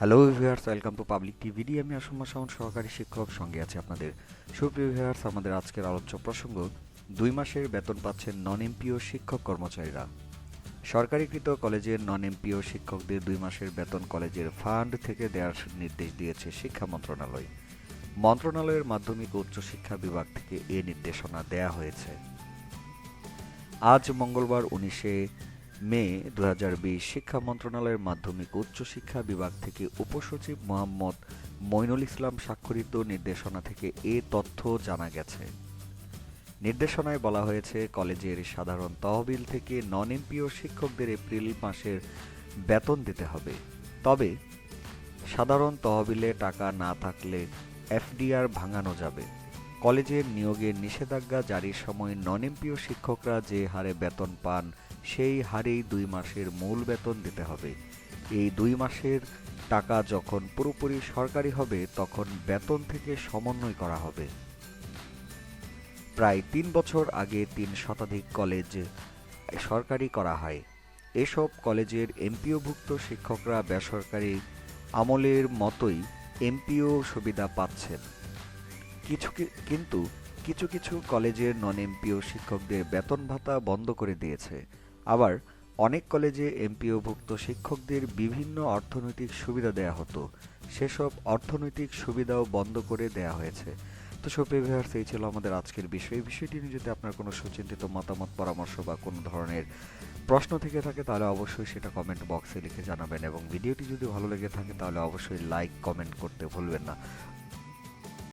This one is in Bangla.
Hello viewers welcome to public TVD আমি অসম্য সাউন্ড সহকারী শিক্ষক, সঙ্গে আছে আপনাদের। সুপ্রিয় ভিউয়ার্স আমাদের আজকের আলোচ্য প্রসঙ্গ, দুই মাসের বেতন পাচ্ছেন নন এমপিও শিক্ষক কর্মচারীরা। সরকারিকৃত কলেজের নন এমপিও শিক্ষকদের দুই মাসের বেতন কলেজের ফান্ড থেকে দেওয়ার নির্দেশ দিয়েছে শিক্ষা মন্ত্রণালয়। মন্ত্রণালয়ের মাধ্যমিক ও উচ্চশিক্ষা বিভাগ থেকে এ নির্দেশনা দেয়া হয়েছে। আজ মঙ্গলবার উনিশে মে দু হাজার বিশ শিক্ষা মন্ত্রণালয়ের মাধ্যমিক উচ্চশিক্ষা বিভাগ থেকে উপসচিব মোহাম্মদ মইনুল ইসলাম স্বাক্ষরিত নির্দেশনা থেকে এ তথ্য জানা গেছে। নির্দেশনায় বলা হয়েছে, কলেজের সাধারণ তহবিল থেকে নন এমপিও শিক্ষকদের এপ্রিল মাসের বেতন দিতে হবে। তবে, সাধারণ তহবিলে টাকা না থাকলে এফডিআর ভাঙানো যাবে। কলেজের নিয়োগের নিষেধাজ্ঞা জারির সময় নন এমপিও শিক্ষকরা যে হারে বেতন পান সেই হারেই দুই মাসের মূল বেতন দিতে হবে। এই দুই মাসের টাকা যখন পুরোপুরি সরকারি হবে, তখন বেতন থেকে সমন্বয় করা হবে। প্রায় তিন বছর আগে তিন শতাধিক কলেজ সরকারি করা হয়। এসব কলেজের এমপিওভুক্ত শিক্ষকরা বেসরকারি আমলের মতোই এমপিও সুবিধা পাচ্ছেন। কিছু কিন্তু কিছু কিছু কলেজের নন এমপিও শিক্ষকদের বেতন ভাতা বন্ধ করে দিয়েছে। আবার অনেক কলেজে এমপিওভুক্ত শিক্ষকদের বিভিন্ন অর্থনৈতিক সুবিধা দেয়া হতো। সেসব অর্থনৈতিক সুবিধাও বন্ধ করে দেয়া হয়েছে। তো সুপ্রিয় ভিউয়ার্স এই ছিল আমাদের আজকের বিষয়। বিষয়টি নিয়ে যদি আপনার কোনো সুচিন্তিত মতামত, পরামর্শ বা কোনো ধরনের প্রশ্ন থেকে থাকে, তাহলে অবশ্যই সেটা কমেন্ট বক্সে লিখে জানাবেন। এবং ভিডিওটি যদি ভালো লেগে থাকে, তাহলে অবশ্যই লাইক কমেন্ট করতে ভুলবেন না।